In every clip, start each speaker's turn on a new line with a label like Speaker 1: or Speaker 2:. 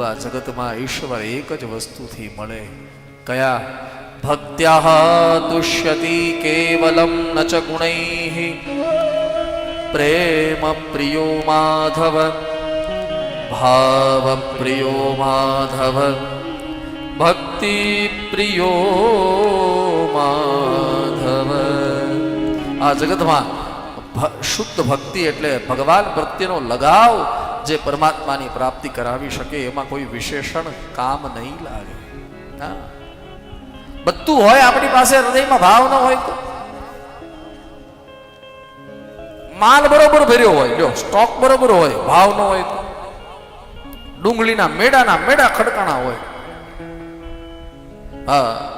Speaker 1: આ જગતમાં ઈશ્વર એક જ વસ્તુથી મળે. કયા? ભક્ત્યા તુષ્યતિ કેવલમ ન ચ ગુણૈઃ. પ્રેમ પ્રિયો માધવ. ભાવ પ્રિયો માધવ. ભક્તિ પ્રિયો માધવ. આ જગતમાં શુદ્ધ ભક્તિ એટલે ભગવાન પ્રત્યેનો લગાવ જે પરમાત્માની પ્રાપ્તિ કરાવી શકે, એમાં કોઈ વિશેષણ કામ નહીં લાગે. હા. બધું હોય આપણી પાસે, હૃદયમાં ભાવ ન હોય તો. માલ બરોબર ભર્યો હોય, જો, સ્ટોક બરોબર હોય, ભાવ ન હોય તો. ડુંગળીના મેડાના મેડા ખડકાણા હોય. હા.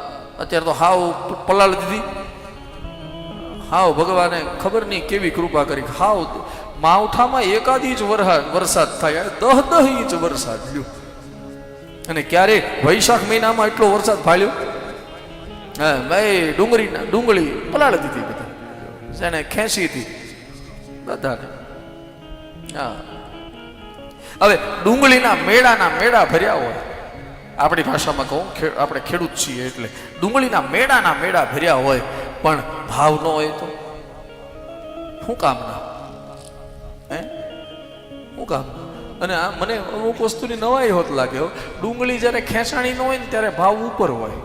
Speaker 1: અત્યારે તો હાવ પલાળ દીધી. હાવ, ભગવાને ખબર નહીં કેવી કૃપા કરી. હાવ, માવઠામાં એકાદ વરસાદ વરસાદ થાય. દહ દહ ઇંચ વરસાદ લ્યો. અને ક્યારે? વૈશાખ મહિનામાં એટલો વરસાદ ફાળ્યો હા ભાઈ ડુંગળી ડુંગળી પલાળી દીધી બધા. જેને ખેંચી હતી. બધાને. હા. હવે ડુંગળીના મેળાના મેળા ભર્યા હોય. આપણી ભાષામાં કહું આપણે ખેડૂત છીએ એટલે. ડુંગળીના મેળાના મેળા ભર્યા હોય. પણ ભાવ ન હોય તો? શું કામના હે? શું કામ અને આ મને અમુક વસ્તુની નવાઈ હોત લાગે ડુંગળી જ્યારે ખેંચાણી ન હોય ને ત્યારે ભાવ ઉપર હોય.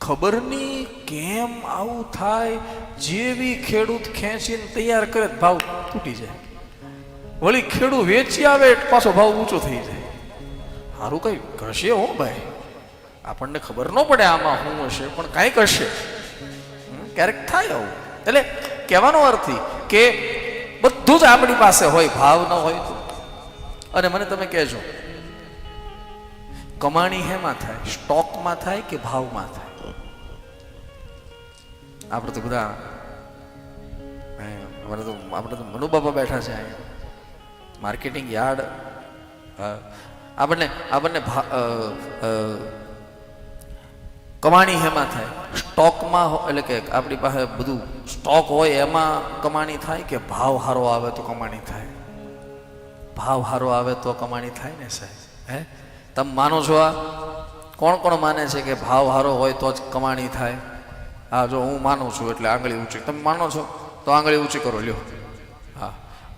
Speaker 1: ખબર નહીં કેમ આવું થાય? જેવી ખેડૂત ખેંચીને તૈયાર કરે ભાવ તૂટી જાય. વળી ખેડૂત વેચી આવે પાછો ભાવ ઊંચો થઈ જાય. સારું કઈ ઘસે હો ભાઈ. આપણને ખબર ન પડે આમાં શું હશે, પણ કાંઈક હશે. ક્યારેક થાય આવું. એટલે કહેવાનો અર્થ કે બધું જ આપણી પાસે હોય, ભાવ ન હોય તો. અને મને તમે કહેજો, કમાણી હેમાં થાય? સ્ટોકમાં થાય કે ભાવમાં થાય? આપણે તો બધા અમારે તો, આપણે તો મનુબાબા બેઠા છે માર્કેટિંગ યાર્ડ આપણને આપણને કમાણી હેમાં થાય? સ્ટોકમાં એટલે કે આપણી પાસે બધું સ્ટોક હોય એમાં કમાણી થાય કે ભાવ હારો આવે તો કમાણી થાય? ભાવ હારો આવે તો કમાણી થાય ને સાહેબ? હે? તમે માનો છો આ? કોણ કોણ માને છે કે ભાવ હારો હોય તો જ કમાણી થાય? હા જો હું માનું છું એટલે આંગળી ઊંચી તમે માનો છો? તો આંગળી ઊંચી કરો, લ્યો. હા.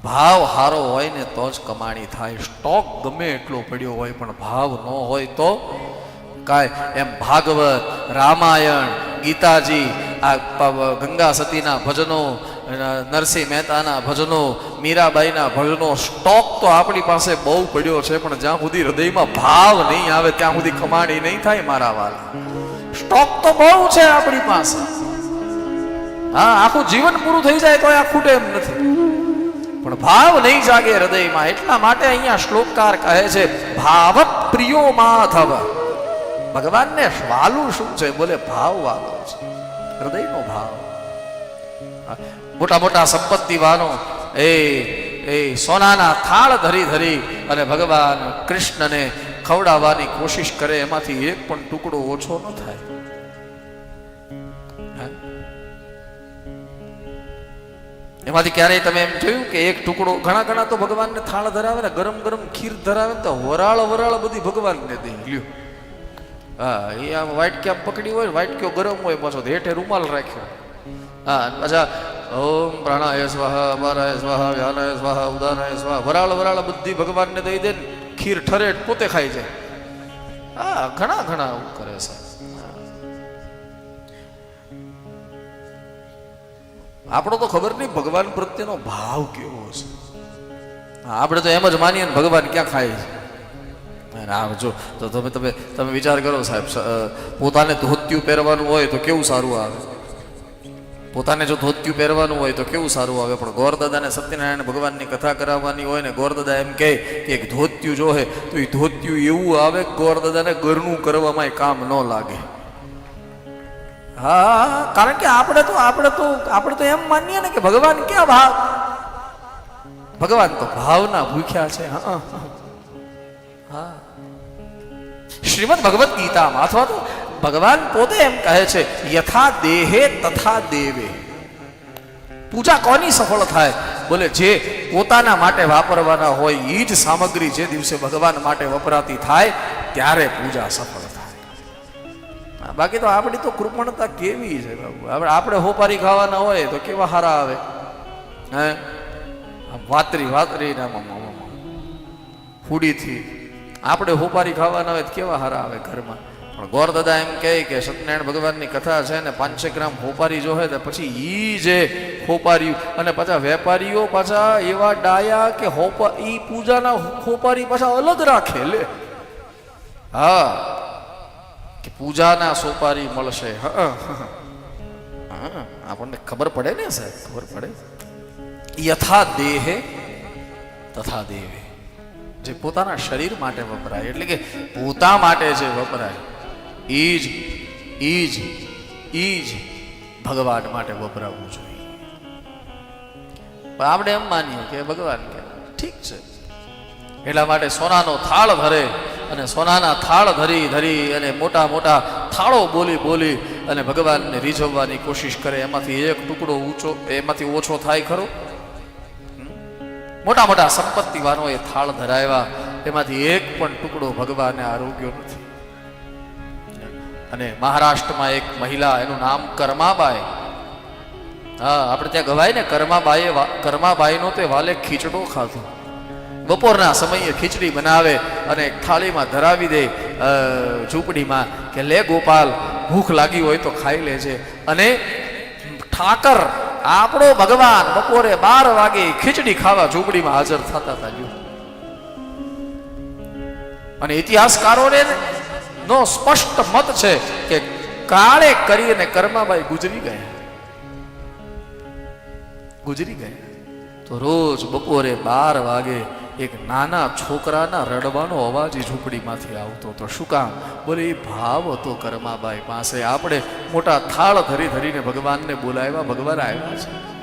Speaker 1: ભાવ હારો હોય ને તો જ કમાણી થાય. સ્ટોક ગમે એટલો પડ્યો હોય પણ ભાવ ન હોય તો કાંઈ એમ ભાગવત, રામાયણ, ગીતાજી, આ ગંગા સતીના ભજનો નરસિંહ મહેતાના ભજનો, મીરાબાઈના ભજનો, સ્ટોક તો આપણી પાસે બહુ પડ્યો છે, પણ જ્યાં સુધી હૃદયમાં ભાવ નહીં આવે, ત્યાં સુધી કમાણી નહીં થાય મારા વાલા. સ્ટોક તો બહુ છે આપણી પાસે. હા, આખું જીવન પૂરું થઈ જાય તો આ ખૂટે એમ નથી. પણ ભાવ નહીં જાગે હૃદયમાં, એટલા માટે અહીંયા શ્લોકકાર કહે છે ભાવ પ્રિયો માધવ. ભગવાનને વાલું શું છે? બોલે, ભાવ વાલો છે. હૃદયનો ભાવ. મોટા મોટા મોટા સંપત્તિવાનો એ એ સોનાના થાળ ધરી ધરી અને ભગવાન કૃષ્ણને ખવડાવવાની કોશિશ કરે, એમાંથી એક પણ ટુકડો ઓછો ન થાય. એમાંથી ક્યારેય તમે એમ જોયું કે એક ટુકડો, ઘણા ઘણા તો ભગવાનને થાળ ધરાવે ને ગરમ ગરમ ખીર ધરાવે તો વરાળ વરાળ બધી ભગવાનને દઈ લ્યો. હા, એ આમ વાટક્યા પકડી હોય વાટક્યો ક્યો ગરમ હોય પાછો હેઠે રૂમાલ રાખ્યો. હા પાછા ઓમ પ્રાણાય સ્વાહા, અપારાય સ્વાહા, વ્યાનાય સ્વાહા, ઉદાનાય સ્વાહા, વરાળ વરાળ બધી ભગવાનને દઈ દે ખીર ઠરે પોતે ખાઈ જાય. હા, ઘણા ઘણા આવું કરે છે. આપણો તો ખબર નહીં ભગવાન પ્રત્યેનો ભાવ કેવો છે આપણે તો એમ જ માનીએ ભગવાન ક્યાં ખાય છે? અને આ જો, તો તમે તમે તમે વિચાર કરો સાહેબ પોતાને ધોતિયું પહેરવાનું હોય તો કેવું સારું આવે? પોતાને જો ધોત્યું પહેરવાનું હોય તો કેવું સારું આવે? પણ ગોરદાદાને સત્યનારાયણ ભગવાનની કથા કરાવવાની હોય ને, ગોરદાદા એમ કહે કે એક ધોત્યું જોહે તો એ ધોત્યું એવું આવે ગોરદાદાને ઘરનું કરવામાં કામ ન લાગે. હા, કારણ કે આપણે તો આપણે તો આપણે તો એમ માનીએ ને કે ભગવાન ક્યાં ભાવ? ભગવાન તો ભાવના ભૂખ્યા છે હા. હા. શ્રીમદ ભગવદ્ ગીતામાં અથવા તો ભગવાન પોતે એમ કહે છે, યથા દેહે તથા દેવે. પૂજા કોની સફળ થાય? બોલે, જે પોતાના માટે વાપરવાના હોય એ જ સામગ્રી જે દિવસે ભગવાન માટે વપરાતી થાય, ત્યારે પૂજા સફળ થાય. બાકી તો આપણી તો કૃપણતા કેવી છે બાબુ આપણે હોપારી ખાવાના હોય તો કેવા હારા આવે? હે? વાતરી વાતરી ને. ફૂડીથી આપણે હોપારી ખાવાના હોય કેવા હારા આવે ઘરમાં? પણ ગોરદાદા એમ કહે કે સત્યનારાયણ ભગવાનની કથા છે ને પાંચસો ગ્રામ હોપારી જો હોય તો પછી ઈ જે હોપારી અને પાછા વેપારીઓ પાછા એવા ડાયા કે હોપા ઈ પૂજાના હોપારી પાછા અલગ રાખે લે. હા, કે પૂજાના સોપારી મળશે. હા, આપણને ખબર પડે ને સાહેબ, ખબર પડે. યથા દેહે તથા દેવે. જે પોતાના શરીર માટે વપરાય, એટલે કે પોતા માટે જે વપરાય ઈ જ ઈ જ ઈ જ ભગવાન માટે વપરાવવું જોઈએ. પણ આપણે એમ માનીએ કે ભગવાન કે ઠીક છે. એટલા માટે સોનાનો થાળ ભરે અને સોનાના થાળ ધરી ધરી અને મોટા મોટા થાળો બોલી બોલી અને ભગવાનને રીઝવવાની કોશિશ કરે. એમાંથી એક ટુકડો ઊંચો, એમાંથી ઓછો થાય ખરો. મોટા મોટા સંપત્તિવાનો એ થાળ ધરાવ્યા. એમાંથી એક પણ ટુકડો ભગવાને આરોગ્ય નથી. અને મહારાષ્ટ્રમાં એક મહિલા, એનું નામ કર્માબાઈ. હા, આપણે ત્યાં ગવાય ને, કર્માબાઈએ કર્માબાઈનો તે વાલે ખીચડો ખાધો. બપોરના સમયે ખીચડી બનાવે અને થાળીમાં ધરાવી દે ઝૂંપડીમાં કે, લે ગોપાલ, ભૂખ લાગી હોય તો ખાઈ લેજે. અને ઠાકર આપણો ભગવાન બપોરે બાર વાગે ખીચડી ખાવા ઝૂંપડીમાં હાજર થતા હતા અને ઇતિહાસકારોને નો સ્પષ્ટ મત છે કે કાળે કરીને કર્માબાઈ ગુજરી ગયા. ગુજરી ગયા. તો રોજ બપોરે બાર વાગે એક નાના છોકરાના રડવાનો અવાજ એ ઝૂંપડીમાંથી આવતો હતો. શું કામ? બોલે એ ભાવ હતો કરમાબાઈ પાસે. આપણે મોટા થાળ ધરી ધરીને ભગવાનને બોલાવ્યા, ભગવાન આવ્યા છે.